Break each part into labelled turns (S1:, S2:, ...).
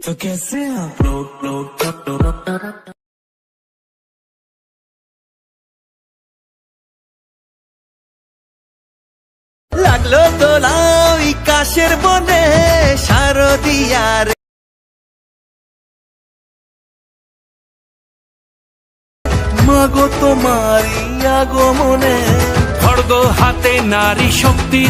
S1: तो कैसे आप लोग लोग লাগলো দোলা কাশের বনে শারদিয়ার মাগো তোমারি আগমনে
S2: খড়গ হাতে নারী শক্তি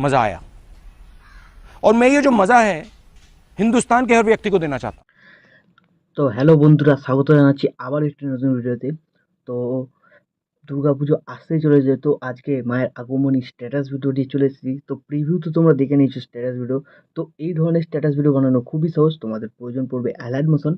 S3: मज़ा आया और मैं ये जो मज़ा है हिंदुस्तान के हर व्यक्ति को देना चाहता हूँ
S4: তো হ্যালো বন্ধুরা স্বাগত জানাচ্ছি আবার একটি নতুন ভিডিওতে তো দুর্গাপুজো আসতেই চলেছে তো আজকে মায়ের আগমনী স্ট্যাটাস ভিডিওটি চলে এসেছি তো প্রিভিউ তো তোমরা দেখে নিয়েছো স্ট্যাটাস ভিডিও তো এই ধরনের স্ট্যাটাস ভিডিও বানানো খুবই সহজ তোমাদের প্রয়োজন পড়বে অ্যালার্ট মোশন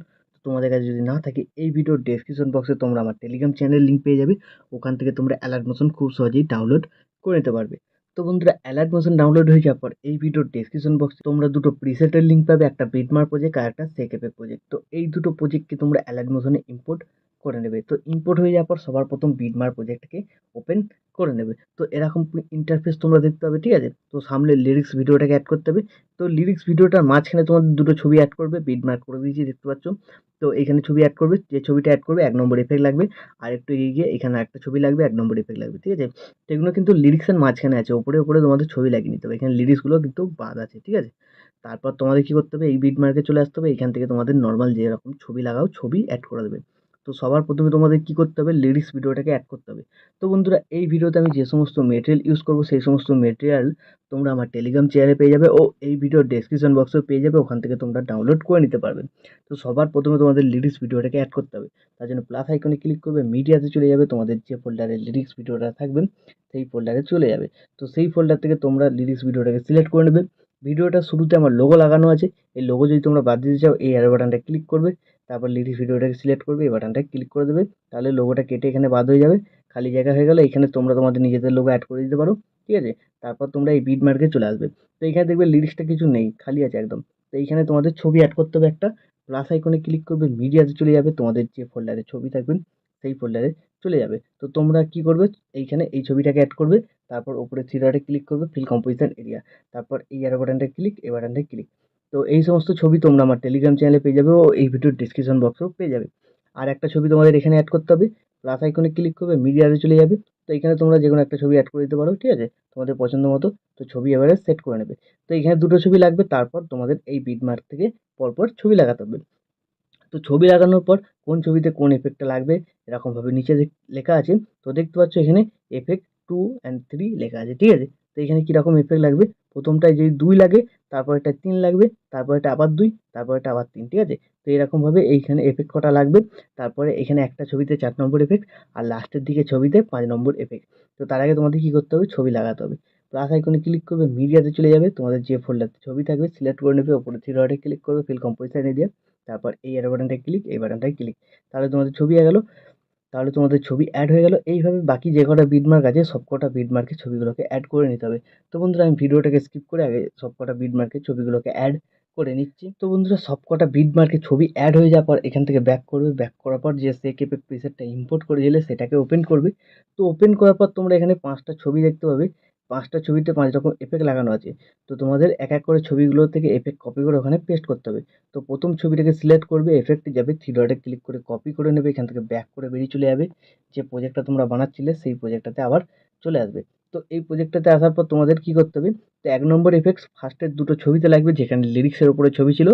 S4: তোমাদের কাছে যদি না থাকে এই ভিডিওর ডেসক্রিপশন বক্সে তোমরা আমার টেলিগ্রাম চ্যানেল লিঙ্ক পেয়ে যাবে ওখান থেকে তোমরা অ্যালার্ট মোশন খুব সহজেই ডাউনলোড করে নিতে পারবে তো বন্ধুরা অ্যালার্ট মোশন ডাউনলোড হয়ে যাওয়ার পর এই ভিডিওর ডিসক্রিপশন বক্সে তোমরা দুটো প্রিসেটের লিঙ্ক পাবে, একটা বিটমার প্রজেক্ট আর একটা সেকেপের প্রজেক্ট তো এই দুটো প্রজেক্টকে তোমরা অ্যালার্ট মোশনে ইম্পোর্ট করে নেবে। তো ইম্পোর্ট হয়ে যাওয়ার পর সবার প্রথম বিটমার প্রজেক্টকে ওপেন করে নেবে। তো এরকম ইন্টারফেস তোমরা দেখতে পাবে, ঠিক আছে? তো সামনে লিরিক্স ভিডিওটাকে অ্যাড করতে হবে। তো লিরিক্স ভিডিওটার মাঝখানে তোমাদের দুটো ছবি অ্যাড করবে বিটমার্ক করে দিয়েছি, দেখতে পাচ্ছ? তো এখানে ছবি অ্যাড করবে, যে ছবিটা অ্যাড করবে, এক নম্বর এফেক্ট লাগবে। আর একটু এগিয়ে গিয়ে এখানে একটা ছবি লাগবে, এক নম্বর এফেক্ট লাগবে, ঠিক আছে? তো এগুলো কিন্তু লিরিক্সের মাঝখানে আছে, ওপরে ওপরে তোমাদের ছবি লাগিয়ে নিতে হবে। এখানে লিরিক্সগুলো কিন্তু বাদ আছে, ঠিক আছে? তারপর তোমাদের কী করতে হবে? এই বিট মার্কে চলে আসতে হবে। এখান থেকে তোমাদের নর্মাল যেরকম ছবি লাগাও, ছবি অ্যাড করে দেবে। তো সবার প্রথমে তোমাদের কী করতে হবে? লিরিক্স ভিডিওটাকে অ্যাড করতে হবে। তো বন্ধুরা, এই ভিডিওতে আমি যে সমস্ত মেটেরিয়াল ইউজ করব, সেই সমস্ত মেটেরিয়াল তোমরা আমার টেলিগ্রাম চ্যানেলে পেয়ে যাবে ও এই ভিডিওর ডেসক্রিপশন বক্সেও পেয়ে যাবে, ওখান থেকে তোমরা ডাউনলোড করে নিতে পারবে। তো সবার প্রথমে তোমাদের লিরিক্স ভিডিওটাকে অ্যাড করতে হবে। তার জন্য প্লাস আইকনে ক্লিক করবে মিডিয়াতে চলে যাবে, তোমাদের যে ফোল্ডারে লিরিক্স ভিডিওটা থাকবে, সেই ফোল্ডারে চলে যাবে। তো সেই ফোল্ডার থেকে তোমরা লিরিক্স ভিডিওটাকে সিলেক্ট করে নেবে। ভিডিওটা শুরুতে আমার লোগো লাগানো আছে। এই লোগো যদি তোমরা বাদ দিতে চাও, এই অ্যারো বাটনটা ক্লিক করবে। তারপর লিরিক্স ভিডিওটাকে সিলেক্ট করবে, এই ক্লিক করে দেবে, তাহলে লোগোটা কেটে এখানে বাদ হয়ে যাবে, খালি জায়গা হয়ে গেলে, এখানে তোমরা তোমাদের নিজেদের লোগো অ্যাড করে দিতে পারো, ঠিক আছে? তারপর তোমরা এই বিট মার্কে চলে আসবে। তো এখানে দেখবে লিরিক্সটা কিছু নেই, খালি আছে একদম। তো এইখানে তোমাদের ছবি অ্যাড করতে হবে একটা প্লাস আইকনে ক্লিক করবে মিডিয়াতে চলে যাবে, তোমাদের যে ফোল্ডারে ছবি থাকবেন সেই ফোল্ডারে চলে যাবে। তো তোমরা কি করবে, এইখানে এই ছবিটাকে অ্যাড করবে, তারপর উপরে থ্রি ডটে ক্লিক করবে ফিল কম্পোজিশন এরিয়া তারপর এই অ্যারো বাটনটা ক্লিক এই বাটনটা ক্লিক তো এই সমস্ত ছবি তোমরা আমার টেলিগ্রাম চ্যানেলে পেয়ে যাবে ও এই ভিডিওর ডিসক্রিপশন বক্সেও পেয়ে যাবে। আর একটা ছবি তোমাদের এখানে অ্যাড করতে হবে প্লাস আইকনে ক্লিক করবে মিডিয়াতে চলে যাবে। তো এখানে তোমরা যে কোনো একটা ছবি অ্যাড করে দিতে পারো, ঠিক আছে? তোমাদের পছন্দ মতো, তো ছবি এবারে সেট করে নেবে। তো এখানে দুটো ছবি লাগবে, তারপর তোমাদের এই বিট মার্ক থেকে পরপর ছবি লাগাতে হবে। তো ছবি লাগানোর পর কোন ছবিতে কোন এফেক্টটা লাগবে, এরকমভাবে নিচে লেখা আছে। তো দেখতে পাচ্ছ এখানে এফেক্ট টু অ্যান্ড থ্রি লেখা আছে, ঠিক আছে? তো এখানে কীরকম এফেক্ট লাগবে? প্রথমটায় যদি দুই লাগে তারপর এটা তিন লাগবে, তারপর এটা আবার দুই, তারপর এটা আবার তিন, ঠিক আছে? তো এরকমভাবে এইখানে এফেক্ট কটা লাগবে? তারপরে এখানে একটা ছবিতে চার নম্বর এফেক্ট আর লাস্টের দিকে ছবিতে পাঁচ নম্বর এফেক্ট তো তার আগে তোমাদের কী করতে হবে? ছবি লাগাতে হবে। প্লাস আইকনে ক্লিক করবে মিডিয়াতে চলে যাবে, তোমাদের যে ফোল্ডারতে ছবি থাকবে সিলেক্ট করে নেবে ওপরে থ্রি ডটে ক্লিক করবে ফিল কম্পোজিশন এরিয়া তারপর এই অ্যারো বাটনটায় ক্লিক এই বাটনটায় ক্লিক তাহলে তোমাদের ছবি গেল। তাহলে তোমাদের ছবি অ্যাড হয়ে গেল। এইভাবে বাকি যে কটা বিটমার্ক আছে সব কটা বিডমার্কের ছবিগুলোকে অ্যাড করে নিতে হবে। তো বন্ধুরা, আমি ভিডিওটাকে স্কিপ করে আগে সব কটা বিডমার্কের ছবিগুলোকে অ্যাড করে নিচ্ছি। তো বন্ধুরা সব কটা বিডমার্কের ছবি অ্যাড হয়ে যাওয়ার পর এখান থেকে ব্যাক করবে। ব্যাক করার পর যে সে কেপে প্রিসেটটা ইম্পোর্ট করে দিলে, সেটাকে ওপেন করবে। তো ওপেন করার পর তোমরা এখানে পাঁচটা ছবি দেখতে পাবে। পাঁচটা ছবিতে পাঁচ রকম এফেক্ট লাগানো আছে। তো তোমাদের এক এক করে ছবিগুলো থেকে এফেক্ট কপি করে ওখানে পেস্ট করতে হবে। তো প্রথম ছবিটাকে সিলেক্ট করবে এফেক্টে যাবে থ্রি ডটে ক্লিক করে কপি করে নেবে, এখান থেকে ব্যাক করে বেরিয়ে চলে যাবে। যে প্রজেক্টটা তোমরা বানাচ্ছিলে সেই প্রজেক্টটাতে আবার চলে আসবে। তো এই প্রজেক্টটাতে আসার পর তোমাদের কী করতে হবে? তো এক নম্বর এফেক্টস ফার্স্টের দুটো ছবিতে লাগবে, যেখানে লিরিক্সের উপরে ছবি ছিল।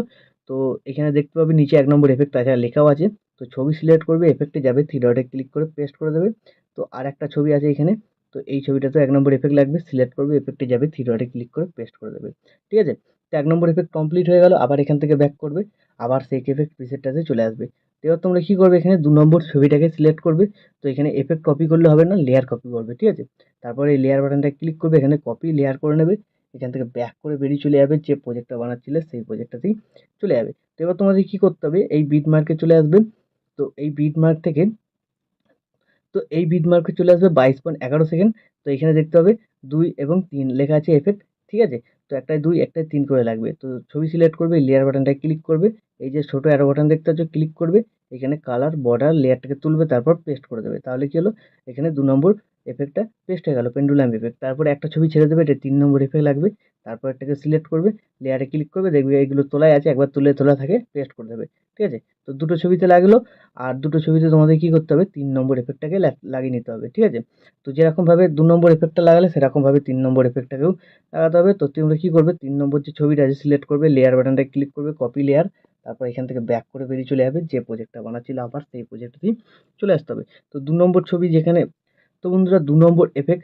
S4: তো এখানে দেখতে পাবে নিচে এক নম্বর এফেক্ট তাছাড়া লেখাও আছে। তো ছবি সিলেক্ট করবে এফেক্টে যাবে থ্রি ডটে ক্লিক করে পেস্ট করে দেবে। তো আর একটা ছবি আছে এখানে। তো এই ছবিটাতে এক নম্বর এফেক্ট লাগবে সিলেক্ট করবে এফেক্টে যাবে থ্রি ক্লিক করে পেস্ট করে দেবে, ঠিক আছে? তো এক নম্বর এফেক্ট কমপ্লিট হয়ে গেল, আবার এখান থেকে ব্যাক করবে, আবার সেই এফেক্ট প্রিসেটটাতে চলে আসবে। এবার তোমরা কী করবে এখানে? দু নম্বর ছবিটাকে সিলেক্ট করবে, তো এখানে এফেক্ট কপি করলে হবে না লেয়ার কপি করবে, ঠিক আছে? তারপরে এই লেয়ার বাটনটা ক্লিক করবে, এখানে কপি লেয়ার করে নেবে, এখান থেকে ব্যাক করে বেরিয়ে চলে যাবে, যে প্রজেক্টটা বানাচ্ছিলে সেই প্রজেক্টটাতেই চলে যাবে। তো এবার তোমাদের কী করতে হবে? এই বিট মার্কে চলে আসবে, তো এই বিট মার্ক থেকে তো এই বিট মার্কে চলে আসবে বাইশ পয়েন্ট এগারো সেকেন্ড। তো এখানে দেখতে হবে দুই এবং তিন লেখা আছে এফেক্ট ঠিক আছে? তো একটায় দুই, একটায় তিন করে লাগবে। তো ছবি সিলেক্ট করবে লেয়ার বাটনটায় ক্লিক করবে। এই যে ছোটো অ্যারো বাটন দেখতে পাচ্ছ ক্লিক করবে। এখানে কালার বর্ডার লেয়ারটাকে তুলবে, তারপর পেস্ট করে দেবে। তাহলে কি হলো? এখানে দু নম্বর এফেক্টটা পেস্ট হয়ে গেল পেন্ডুলাম এফেক্ট তারপরে একটা ছবি ছেড়ে দেবে, এটা তিন নম্বর এফেক্ট লাগবে। তারপর এটাকে সিলেক্ট করবে লেয়ারে ক্লিক করবে, দেখবে এইগুলো তোলায় আছে, একবার তুলে তোলা থাকে পেস্ট করে দেবে, ঠিক আছে? তো দুটো ছবিতে লাগল। আর দুটো ছবিতে তোমাদের কী করতে হবে? তিন নম্বর এফেক্টটাকে লাগিয়ে নিতে হবে, ঠিক আছে? তো যেরকমভাবে দু নম্বর এফেক্টটা লাগালে সেরকমভাবে তিন নম্বর এফেক্টটাকেও লাগাতে হবে। তো তোমরা কী করবে? তিন নম্বর যে ছবিটা আছে সিলেক্ট করবে লেয়ার বাটনটা ক্লিক করবে কপি লেয়ার তারপর এখান থেকে ব্যাক করে বেরিয়ে চলে যাবে। যে প্রজেক্টটা বানাচ্ছিল আবার সেই প্রজেক্টটাতেই চলে আসতে হবে। তো দু নম্বর ছবি যেখানে, তো বন্ধুরা দু নম্বর এফেক্ট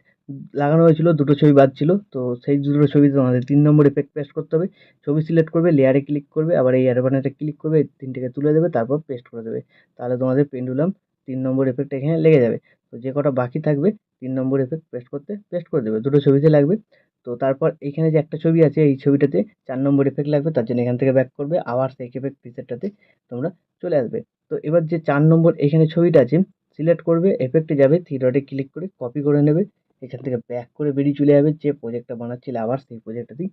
S4: লাগানো হয়েছিল, দুটো ছবি বাদ ছিল, তো সেই দুটো ছবিতে তোমাদের তিন নম্বর এফেক্ট পেস্ট করতে হবে। ছবি সিলেক্ট করবে লেয়ারে ক্লিক করবে, আবার এই অ্যারো বাটনটা ক্লিক করবে তিনটেকে তুলে দেবে, তারপর পেস্ট করে দেবে। তাহলে তোমাদের পেন্ডুলাম তিন নম্বর এফেক্ট এখানে লেগে যাবে। তো যে কটা বাকি থাকবে, তিন নম্বর এফেক্ট পেস্ট করতে পেস্ট করে দেবে, দুটো ছবিতে লাগবে। তো তারপর এইখানে যে একটা ছবি আছে, এই ছবিটাতে চার নম্বর এফেক্ট লাগবে, তার জন্য এখান থেকে ব্যাক করবে, আবার সেই এফেক্ট প্রিসেটটাতে তোমরা চলে আসবে। তো এবার যে চার নম্বর এখানে ছবিটা আছে সিলেক্ট করবে এফেক্টে যাবে থ্রি ডটে ক্লিক করে কপি করে নেবে। এখান থেকে ব্যাক করে বেরিয়ে চলে যাবে, যে প্রজেক্টটা বানাচ্ছিলে আবার সেই প্রজেক্টটাতেই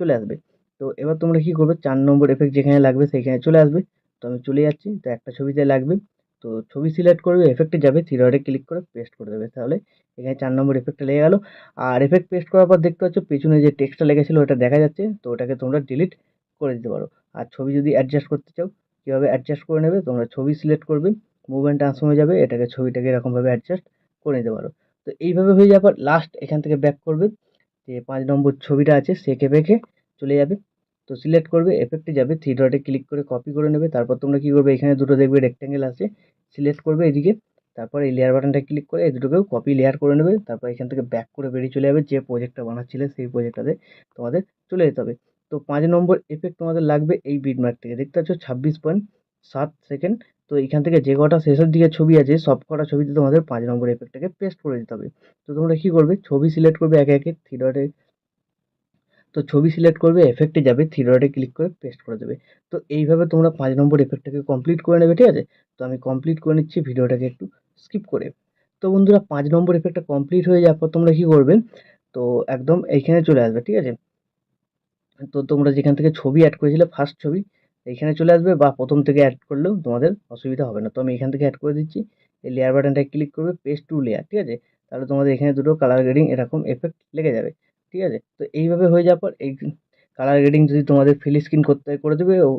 S4: চলে আসবে। তো এবার তোমরা কী করবে? চার নম্বর এফেক্ট যেখানে লাগবে সেইখানে চলে আসবে। তো আমি চলে যাচ্ছি, তো একটা ছবিতে লাগবে। তো ছবি সিলেক্ট করবে এফেক্টে যাবে থ্রি ডটে ক্লিক করে পেস্ট করে দেবে। তাহলে এখানে চার নম্বর এফেক্টটা লেগে গেল। আর এফেক্ট পেস্ট করার পর দেখতে পাচ্ছ পেছনে যে টেক্সটটা লেগেছিলো, ওটা দেখা যাচ্ছে। তো ওটাকে তোমরা ডিলিট করে দিতে পারো। আর ছবি যদি অ্যাডজাস্ট করতে চাও, কীভাবে অ্যাডজাস্ট করে নেবে? তোমরা ছবি সিলেক্ট করবে মুভমেন্ট ট্রান্সফর্মে যাবে, এটাকে ছবিটাকে এরকমভাবে অ্যাডজাস্ট করে নিতে পারো। তো এইভাবে হয়ে যাওয়ার পর লাস্ট এখান থেকে ব্যাক করবে। যে পাঁচ নম্বর ছবিটা আছে সেকে বেঁকে চলে যাবে। তো সিলেক্ট করবে এফেক্টে যাবে থ্রি ডটে ক্লিক করে কপি করে নেবে। তারপর তোমরা কী করবে, এখানে দুটো দেখবে রেক্ট্যাঙ্গেল আছে। সিলেক্ট করবে এদিকে। তারপর এই লেয়ার বাটনটা ক্লিক করে এই দুটোকেও কপি লেয়ার করে নেবে। তারপর এখান থেকে ব্যাক করে বেরিয়ে চলে যাবে। যে প্রজেক্টটা বানাচ্ছিলে সেই প্রজেক্টটাতে তোমাদের চলে যেতে হবে। তো পাঁচ নম্বর এফেক্ট তোমাদের লাগবে এই বিটমার্ক থেকে। দেখতে পাচ্ছ, ছাব্বিশ পয়েন্ট সাত সেকেন্ড তো এইখান থেকে যে কটা শেষের দিকে ছবি আছে, সব কটা ছবিতে তোমাদের পাঁচ নম্বর এফেক্টটাকে পেস্ট করে দিতে হবে। তো তোমরা কী করবে? ছবি সিলেক্ট করবে একে একে থ্রি ডটে তো ছবি সিলেক্ট করবে এফেক্টে যাবে থ্রি ডটে ক্লিক করে পেস্ট করে দেবে। তো এইভাবে তোমরা পাঁচ নম্বর এফেক্টটাকে কমপ্লিট করে নেবে, ঠিক আছে? তো আমি কমপ্লিট করে নিচ্ছি, ভিডিওটাকে একটু স্কিপ করে। তো বন্ধুরা, পাঁচ নম্বর এফেক্টটা কমপ্লিট হয়ে যাওয়ার পর তোমরা কী করবে? তো একদম এইখানে চলে আসবে, ঠিক আছে? তো তোমরা যেখান থেকে ছবি অ্যাড করেছিলে ফার্স্ট ছবি এইখানে চলে আসবে বা প্রথম থেকে অ্যাড করলেও তোমাদের অসুবিধা হবে না। তো আমি এখান থেকে অ্যাড করে দিচ্ছি। এই লেয়ার বাটনটায় ক্লিক করবে পেস্ট টু লেয়ার ঠিক আছে? তাহলে তোমাদের এখানে দুটো কালার গ্রেডিং এরকম এফেক্ট লেগে যাবে, ঠিক আছে? তো এইভাবে হয়ে যাওয়ার পর এই কালার গ্রেডিং যদি তোমাদের ফিল স্ক্রিন করতে করে দেবে, ও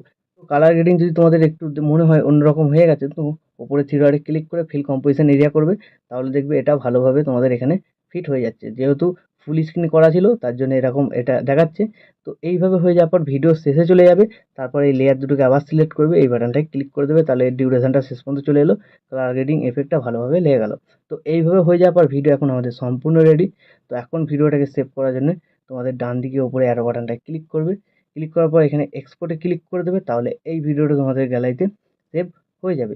S4: কালার গ্রেডিং যদি তোমাদের একটু মনে হয় অন্যরকম হয়ে গেছে, তো ওপরে থ্রি ডটে ক্লিক করে ফিল কম্পোজিশন এরিয়া করবে। তাহলে দেখবে এটা ভালোভাবে তোমাদের এখানে ফিট হয়ে যাচ্ছে। যেহেতু ফুল স্ক্রিন করা ছিল, তার জন্য এরকম এটা দেখাচ্ছে। তো এইভাবে হয়ে যাওয়ার পর ভিডিও শেষে চলে যাবে, তারপর এই লেয়ার দুটোকে আবার সিলেক্ট করবে, এই বাটনটায় ক্লিক করে দেবে, তাহলে ডিউরেশনটা শেষ পর্যন্ত চলে এলো কালার গ্রেডিং এফেক্টটা ভালোভাবে লেগে গেল। তো এইভাবে হয়ে যাওয়ার পর ভিডিও এখন আমাদের সম্পূর্ণ রেডি তো এখন ভিডিওটাকে সেভ করার জন্য তোমাদের ডান দিকে ওপরে অ্যারো বাটনটায় ক্লিক করবে। ক্লিক করার পর এখানে এক্সপোর্টে ক্লিক করে দেবে, তাহলে এই ভিডিওটা তোমাদের গ্যালারিতে সেভ হয়ে যাবে।